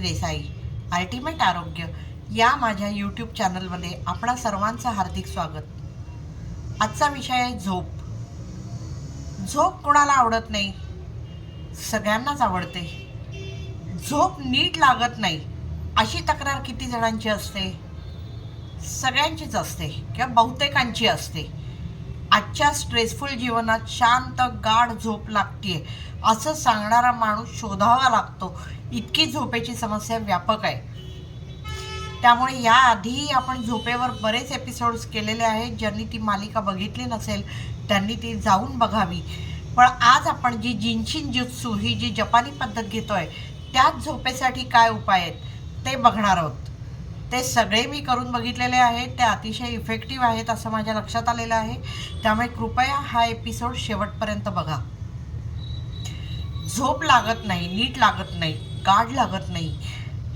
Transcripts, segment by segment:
Desai ultimate आरोग्य या माझ्या यूट्यूब चॅनलमध्ये आपणा सर्वांचं हार्दिक स्वागत. आजचा विषय आहे झोप. झोप कोणाला आवडत नाही? सगळ्यांनाच आवडते. झोप नीट लागत नाही अशी तक्रार किती जणांची असते? सगळ्यांचीच असते किंवा बहुतेकांची असते. आजच्या स्ट्रेसफुल जीवनात शांत गाढ झोप लागतीये. असं सांगणारा माणूस शोधावा लागतो. इतकी झोपेची समस्या व्यापक आहे. त्यामुळे याआधीही आपण झोपेवर बरेच एपिसोड्स केलेले आहेत. ज्यांनी ती मालिका बघितली नसेल त्यांनी ती जाऊन बघावी. पण आज आपण जी जिन्शिन जुत्सू ही जी जपानी पद्धत घेतोय त्याच झोपेसाठी काय उपाय आहेत ते बघणार आहोत. ते सगळे मी करून बघितलेले आहेत. ते अतिशय इफेक्टिव्ह आहेत असं माझ्या लक्षात आलेलं आहे. त्यामुळे कृपया हा एपिसोड शेवटपर्यंत बघा. झोप लागत नाही नीट लागत नाही गाढ लागत नाही.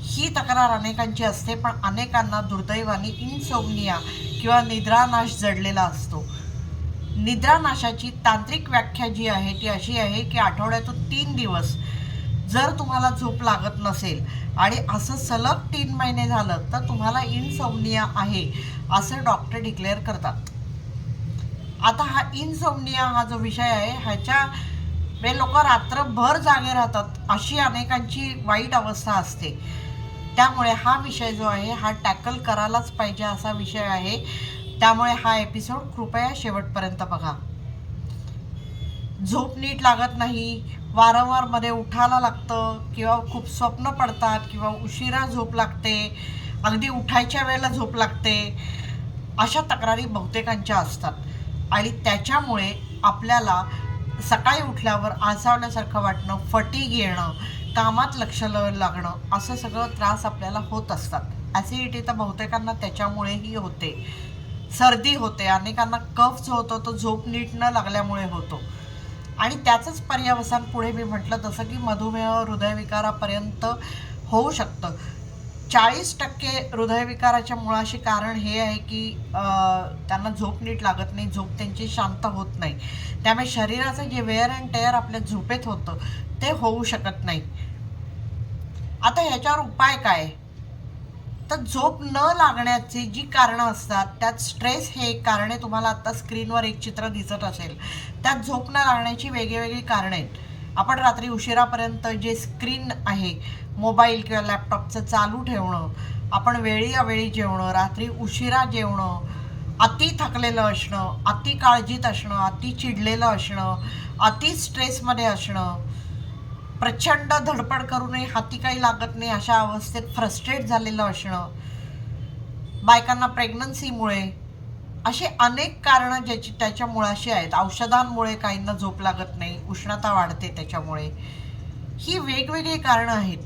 ही तक्रार अनेकांची असते पण अनेकांना दुर्दैवाने इनसोमनिया किंवा निद्रानाश जडलेला असतो. निद्रानाशाची तांत्रिक व्याख्या जी आहे ती अशी आहे की आठवड्यातून तीन दिवस जर तुम्हाला झोप लागत नसेल आणि असं सलग तीन महिने झालं तर तुम्हाला इनसोमनिया आहे असं डॉक्टर डिक्लेअर करतात. आता हा इनसोमनिया हा जो विषय आहे ह्याच्या वे लोक रात्रभर जागे राहतात अशी अनेकांची वाईट अवस्था असते. त्यामुळे हा विषय जो आहे हा टॅकल करायलाच पाहिजे असा विषय आहे. त्यामुळे हा एपिसोड कृपया शेवटपर्यंत बघा. झोप नीट लागत नाही वारंवारमध्ये उठायला लागतं किंवा खूप स्वप्न पडतात किंवा उशिरा झोप लागते अगदी उठायच्या वेळेला झोप लागते अशा तक्रारी बहुतेकांच्या असतात. आणि त्याच्यामुळे आपल्याला सकाळी उठल्यावर आसावल्यासारखं वाटणं फटीग येणं कामात लक्ष लागणं असं सगळं त्रास आपल्याला होत असतात. ॲसिडिटी तर बहुतेकांना त्याच्यामुळेही होते. सर्दी होते अनेकांना कफ जो होतो तो झोप नीट न लागल्यामुळे होतो. आणि त्याचंच पर्यावसान पुढे मी म्हटलं तसं की मधुमेह हृदयविकारापर्यंत होऊ शकतं. चाळीस टक्के हृदयविकाराच्या मुळाशी कारण हे आहे की त्यांना झोप नीट लागत नाही झोप त्यांची शांत होत नाही. त्यामुळे शरीराचं जे वेअर अँड टेअर आपल्या झोपेत होतं ते होऊ शकत नाही. आता ह्याच्यावर उपाय काय? तर झोप न लागण्याची जी कारणं असतात त्यात स्ट्रेस हे एक कारण आहे. तुम्हाला आता स्क्रीनवर एक चित्र दिसत असेल. त्यात झोप न लागण्याची वेगळी कारणं आहेत. आपण रात्री उशिरापर्यंत जे स्क्रीन आहे मोबाईल किंवा लॅपटॉपचं चालू ठेवणं आपण वेळी अवेळी जेवणं रात्री उशिरा जेवणं अति थकलेलं असणं अति काळजीत असणं अति चिडलेलं असणं अति स्ट्रेसमध्ये असणं प्रचंड धडपड करूनही हाती काही लागत नाही अशा अवस्थेत फ्रस्ट्रेट झालेलं असणं बायकांना प्रेग्नन्सीमुळे अशी अनेक कारणं ज्याची त्याच्या मुळाशी आहेत. औषधांमुळे काहींना झोप लागत नाही उष्णता वाढते त्याच्यामुळे. ही वेगवेगळी कारणं आहेत.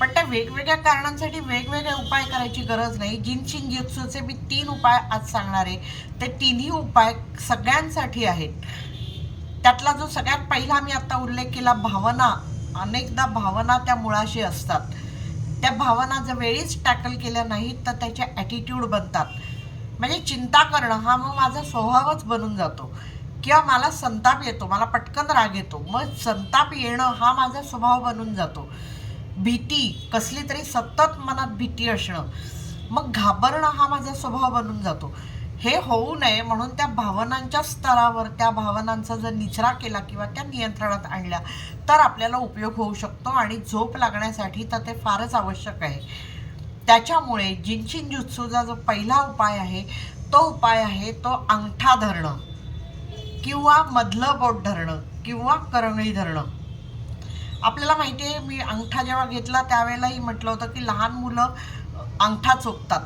पण त्या वेगवेगळ्या कारणांसाठी वेगवेगळे उपाय करायची गरज नाही. जिनशिन युत्सूचे मी तीन उपाय आज सांगणार आहे. ते तिन्ही उपाय सगळ्यांसाठी आहेत. त्यातला जो सगळ्यात पहिला मी आता उल्लेख केला भावना अनेकदा भावना त्या मुळाशी असतात. त्या भावना जर वेळीच टॅकल केल्या नाहीत तर त्याच्या ॲटिट्यूड बनतात. म्हणजे चिंता करणं हा मग माझा स्वभावच बनून जातो. किंवा मला संताप येतो मला पटकन राग येतो. मग संताप येणं हा माझा स्वभाव बनून जातो. भीती कसली तरी सतत मनात भीती असणं. मग घाबरणं हा माझा स्वभाव बनून जातो. हे होऊ नये म्हणून त्या भावनांच्या स्तरावर त्या भावनांचा जर निचरा केला किंवा त्या नियंत्रणात आणल्या तर आपल्याला उपयोग होऊ शकतो आणि झोप लागण्यासाठी तर ते फारच आवश्यक आहे. त्याच्यामुळे जिनचिन जुत्सूचा जो पहिला उपाय आहे तो उपाय आहे तो अंगठा धरणं किंवा मधलं बोट धरणं किंवा करंगळी धरणं. आपल्याला माहिती आहे मी अंगठा जेव्हा घेतला त्यावेळेलाही म्हटलं होतं की लहान मुलं अंगठा चोपतात.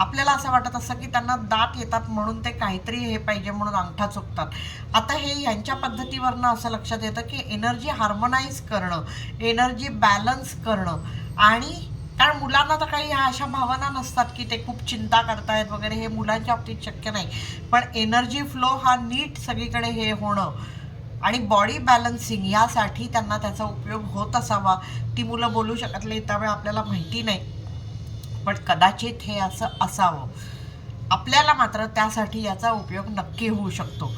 आपल्याला असं वाटत असं की त्यांना दात येतात म्हणून ते काहीतरी हे पाहिजे म्हणून अंगठा चुकतात. आता हे यांच्या पद्धतीवरनं असं लक्षात येतं की एनर्जी हार्मोनाईज करणं एनर्जी बॅलन्स करणं आणि कारण मुलांना तर काही ह्या अशा भावना नसतात की ते खूप चिंता करतायत वगैरे हे मुलांच्या बाबतीत शक्य नाही. पण एनर्जी फ्लो हा नीट सगळीकडे हे होणं आणि बॉडी बॅलन्सिंग यासाठी त्यांना त्याचा उपयोग होत असावा. ती मुलं बोलू शकत नाही त्यामुळे आपल्याला माहिती नाही. पण कदाचित हे असं असावं. आपल्याला मात्र त्यासाठी याचा उपयोग नक्की होऊ शकतो.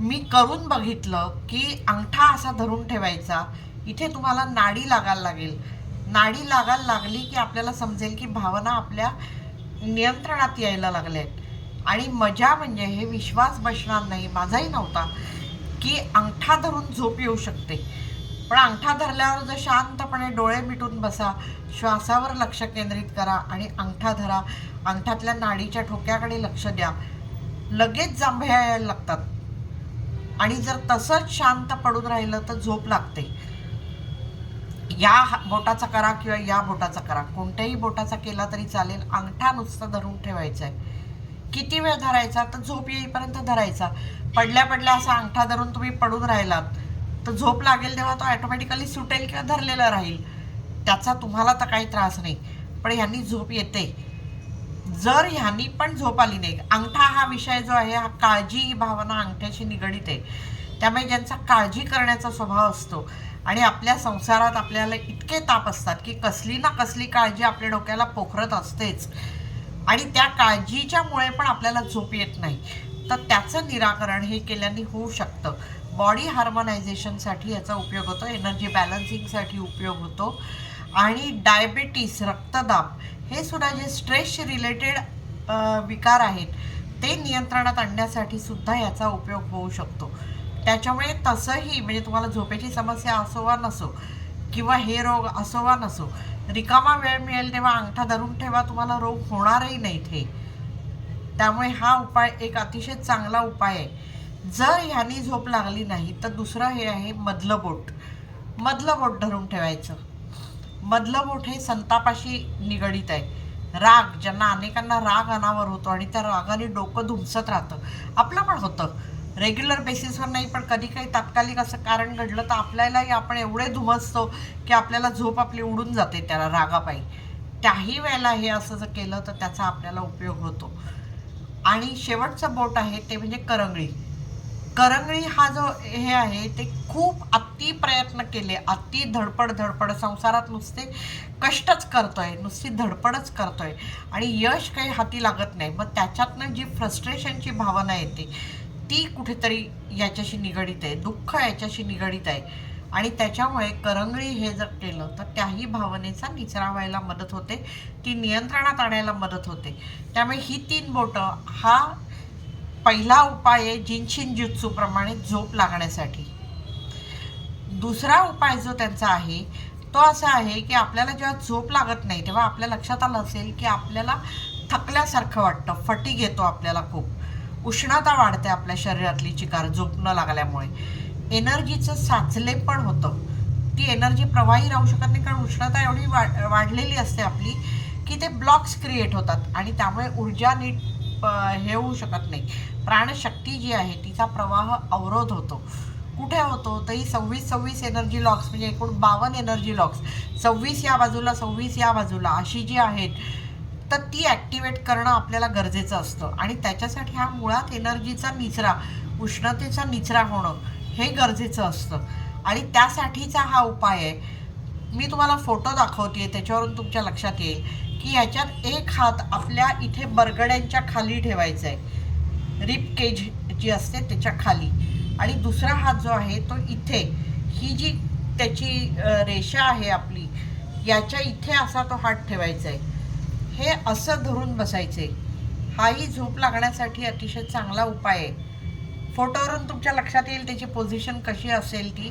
मी करून बघितलं की अंगठा असा धरून ठेवायचा. इथे तुम्हाला नाडी लागायला लागेल. नाडी लागायला लागली की आपल्याला समजेल की भावना आपल्या नियंत्रणात यायला लागल्या आहेत आणि मजा म्हणजे हे विश्वास बसणार नाही. माझाही नव्हता की अंगठा धरून झोप येऊ शकते. पण अंगठा धरल्यावर जर शांतपणे डोळे मिटून बसा श्वासावर लक्ष केंद्रित करा आणि अंगठा धरा. अंगठातल्या नाडीच्या ठोक्याकडे लक्ष द्या. लगेच जांभ्या यायला लागतात. आणि जर तसंच शांत पडून राहिलं तर झोप लागते. या हा- बोटाचा करा किंवा या बोटाचा करा. कोणत्याही बोटाचा केला तरी चालेल. अंगठा नुसतं धरून ठेवायचा आहे किती वेळ धरायचा? तर झोप येईपर्यंत धरायचा. पडल्या पडल्या असा अंगठा धरून तुम्ही पडून राहिलात. तर झोप लागेल तेव्हा तो ऑटोमॅटिकली सुटेल किंवा धरलेला राहील. त्याचा तुम्हाला तर काही त्रास नाही. पण ह्यांनी झोप येते. जर ह्यांनी पण झोप आली नाही अंगठा हा विषय जो आहे हा काळजी ही भावना अंगठ्याशी निगडीत आहे. त्यामुळे ज्यांचा काळजी करण्याचा स्वभाव असतो आणि आपल्या संसारात आपल्याला इतके ताप असतात की कसली ना कसली काळजी आपल्या डोक्याला पोखरत असतेच. आणि त्या काळजीच्यामुळे पण आपल्याला झोप येत नाही. तर त्याचं निराकरण हे केल्याने होऊ शकतं. बॉडी हार्मोनायझेशनसाठी याचा उपयोग होतो एनर्जी बॅलन्सिंगसाठी उपयोग होतो आणि डायबेटीस रक्तदाब हे सुद्धा जे स्ट्रेस रिलेटेड विकार आहेत ते नियंत्रणात आणण्यासाठी सुद्धा याचा उपयोग होऊ शकतो. त्याच्यामुळे तसंही म्हणजे तुम्हाला झोपेची समस्या असो वा नसो किंवा हे रोग असो वा नसो रिकामा वेळ मिळेल तेव्हा अंगठा धरून ठेवा तुम्हाला रोग होणारही नाही ते त्यामुळे हा उपाय एक अतिशय चांगला उपाय आहे. जर ह्यानी झोप लागली नाही तर दुसरं हे आहे मधलं बोट मधलं बोट धरून ठेवायचं. मधलं बोट हे संतापाशी निगडीत आहे. राग ज्यांना अनेकांना राग अनावर होतो आणि त्या रागाने डोकं धुमसत राहतं. आपलं पण होतं. रेग्युलर बेसिसवर नाही पण कधी काही तात्कालिक असं कारण घडलं तर आपल्यालाही आपण एवढे धुमसतो की आपल्याला झोप आपली उडून जाते त्याला रागापायी. त्याही वेळेला हे असं जर केलं तर त्याचा आपल्याला उपयोग होतो. आणि शेवटचं बोट आहे ते म्हणजे करंगळी. करंगळी हा जो हे आहे ते खूप अति प्रयत्न केले. अति धडपड धडपड संसारात नुसते कष्टच करतोय नुसती धडपडच करतोय. आणि यश काही हाती लागत नाही. मग त्याच्यातनं जी फ्रस्ट्रेशनची भावना येते ती कुठेतरी याच्याशी निगडीत आहे. दुःख याच्याशी निगडीत आहे. आणि त्याच्यामुळे करंगळी हे जर केलं तर त्याही भावनेचा निचरा व्हायला मदत होते. ती नियंत्रणात आणायला मदत होते. त्यामुळे ही तीन बोटं हा पहिला उपाय आहे जिनशिन जुत्सूप्रमाणे झोप लागण्यासाठी. दुसरा उपाय जो त्यांचा आहे तो असा आहे की आपल्याला जेव्हा झोप लागत नाही तेव्हा आपल्या लक्षात आलं असेल की आपल्याला थकल्यासारखं वाटतं फटी येतो आपल्याला खूप. उष्णता वाढते आपल्या शरीरातली चिकार झोप न लागल्यामुळे. एनर्जीचं साचले पण होतं. ती एनर्जी प्रवाही राहू शकत नाही कारण उष्णता एवढी वाढ वाढलेली असते आपली की ते ब्लॉक्स क्रिएट होतात आणि त्यामुळे ऊर्जा नीट हे होऊ शकत नाही. प्राणशक्ती जी आहे तिचा प्रवाह अवरोध होतो. कुठे होतो? तरी सव्वीस सव्वीस एनर्जी लॉक्स म्हणजे एकूण बावन्न एनर्जी लॉक्स सव्वीस या बाजूला सव्वीस या बाजूला अशी जी आहेत तर ती ॲक्टिवेट करणं आपल्याला गरजेचं असतं. आणि त्याच्यासाठी हा मुळात एनर्जीचा निचरा उष्णतेचा निचरा होणं हे गरजेचं असतं. आणि त्यासाठीचा हा उपाय आहे. मी तुम्हाला फोटो दाखवते त्याच्यावरून तुमच्या लक्षात येईल की ह्याच्यात एक हात आपल्या इथे बरगड्यांच्या खाली ठेवायचा आहे. रिप केज जी असते त्याच्याखाली. आणि दुसरा हात जो आहे तो इथे. ही जी त्याची रेषा आहे आपली याच्या इथे असा तो हात ठेवायचा आहे. हे असं धरून बसायचे. हाही झोप लागण्यासाठी अतिशय चांगला उपाय आहे. फोटोवरून तुमच्या लक्षात येईल त्याची पोझिशन कशी असेल ती.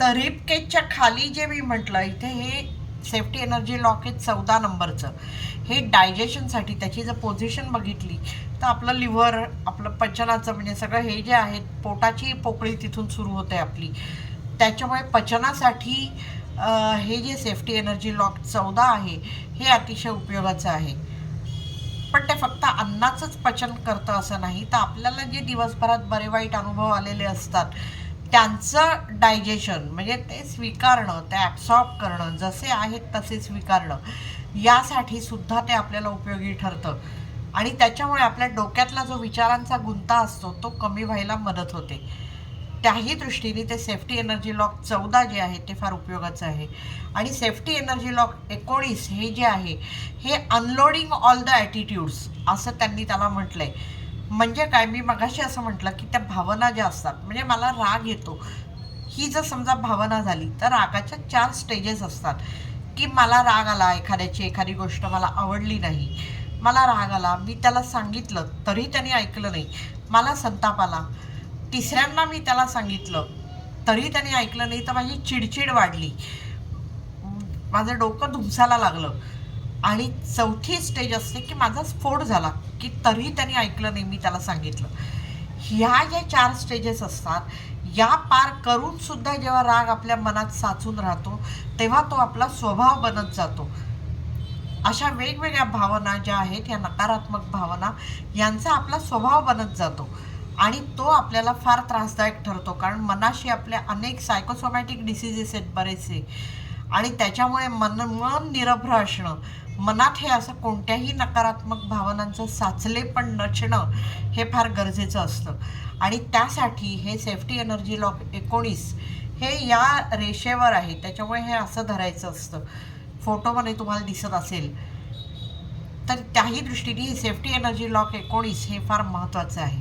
तर रिप केजच्या खाली जे मी म्हटलं इथे हे सेफ्टी एनर्जी लॉक आहे चौदा नंबरचं. हे डायजेशनसाठी त्याची जर पोझिशन बघितली तर आपलं लिव्हर आपलं पचनाचं म्हणजे सगळं हे जे आहेत पोटाची पोकळी तिथून सुरू होते आपली. त्याच्यामुळे पचनासाठी हे जे सेफ्टी एनर्जी लॉक चौदा आहे हे अतिशय उपयोगाचं आहे. पण ते फक्त अन्नाचंच पचन करतं असं नाही. तर आपल्याला जे दिवसभरात बरे वाईट अनुभव आलेले असतात त्यांचं डायजेशन म्हणजे ते स्वीकारणं ते ॲब्सॉर्ब करणं जसे आहेत तसे स्वीकारणं यासाठी सुद्धा ते आपल्याला उपयोगी ठरतं. आणि त्याच्यामुळे आपल्या डोक्यातला जो विचारांचा गुंता असतो तो कमी व्हायला मदत होते. त्याही दृष्टीने ते सेफ्टी एनर्जी लॉक चौदा जे आहे ते फार उपयोगाचं आहे. आणि सेफ्टी एनर्जी लॉक एकोणीस हे जे आहे हे अनलोडिंग ऑल द ॲटिट्यूड्स असं त्यांनी त्याला म्हटलंय. म्हणजे काय? मी मगाशी असं म्हटलं की त्या भावना ज्या असतात म्हणजे मला राग येतो. ही जर समजा भावना झाली तर रागाच्या चार स्टेजेस असतात. की मला राग आला एखाद्याची एखादी गोष्ट मला आवडली नाही. मला राग आला. मी त्याला सांगितलं तरी त्याने ऐकलं नाही. मला संताप आला. तिसऱ्यांना मी त्याला सांगितलं तरी त्याने ऐकलं नाही तर माझी चिडचिड वाढली. माझं डोकं धुमसायला लागलं. आणि चौथी स्टेज असते की माझा स्फोट झाला की तरी त्यांनी ऐकलं नाही मी त्याला सांगितलं. ह्या ज्या चार स्टेजेस असतात या पार करून सुद्धा जेव्हा राग आपल्या मनात साचून राहतो तेव्हा तो आपला स्वभाव बनत जातो. अशा वेगवेगळ्या भावना ज्या आहेत या नकारात्मक भावना यांचा आपला स्वभाव बनत जातो. आणि तो आपल्याला फार त्रासदायक ठरतो. कारण मनाशी आपल्या अनेक सायकोसोमॅटिक डिसिजेस आहेत बरेचसे. आणि त्याच्यामुळे मन मन निरभ्र असणं मनात हे असं कोणत्याही नकारात्मक भावनांचं साचले पण नचणं हे फार गरजेचं असतं. आणि त्यासाठी हे सेफ्टी एनर्जी लॉक एकोणीस हे या रेषेवर आहे. त्याच्यामुळे हे असं धरायचं असतं. फोटोमध्ये तुम्हाला दिसत असेल. तर त्याही दृष्टीने सेफ्टी एनर्जी लॉक एकोणीस हे फार महत्त्वाचं आहे.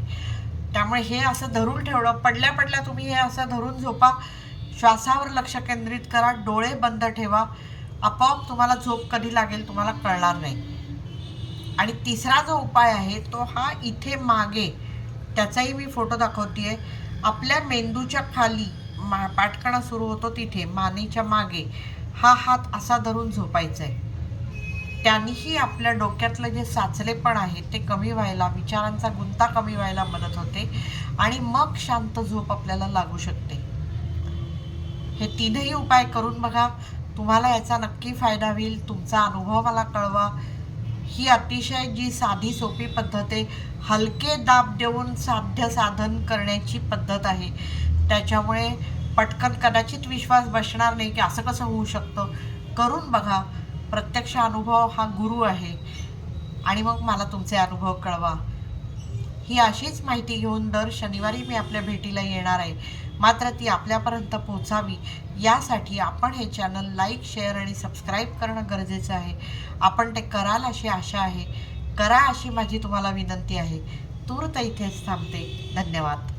त्यामुळे हे असं धरून ठेवलं पडल्या पडल्या तुम्ही हे असं धरून झोपा. श्वासावर लक्ष केंद्रित करा डोळे बंद ठेवा. आपोआप तुम्हाला झोप कधी लागेल तुम्हाला कळणार नाही. आणि तिसरा जो उपाय आहे तो हा इथे मागे त्याचाही मी फोटो दाखवते आपल्या मेंदूच्या खाली मा पाठकणा सुरू होतो तिथे मानेच्या मागे. हा हात असा धरून झोपायचा आहे त्यांनीही आपल्या डोक्यातलं जे साचलेपण आहे ते कमी व्हायला विचारांचा गुंता कमी व्हायला मदत होते आणि मग शांत झोप आपल्याला लागू शकते. हे तीनही उपाय करून बघा तुम्हाला याचा नक्की फायदा होईल तुमचा अनुभव मला कळवा. ही अतिशय जी साधी सोपी पद्धत आहे हलके दाब देऊन साध्य साधन करण्याची पद्धत आहे. त्याच्यामुळे पटकन कदाचित विश्वास बसणार नाही की असं कसं होऊ शकतं. करून बघा प्रत्यक्ष अनुभव हा गुरु आहे. आणि मग मला तुमचे अनुभव कळवा. ही अशीच माहिती घेऊन दर शनिवारी मी आपल्या भेटीला येणार आहे. मात्र ती आपल्यापर्यंत पोहोचावी यासाठी आपण हे चॅनल लाईक शेअर आणि सबस्क्राईब करणं गरजेचं आहे. आपण ते कराल अशी आशा आहे. करा अशी माझी तुम्हाला विनंती आहे. तूर्त इथेच थांबते. धन्यवाद.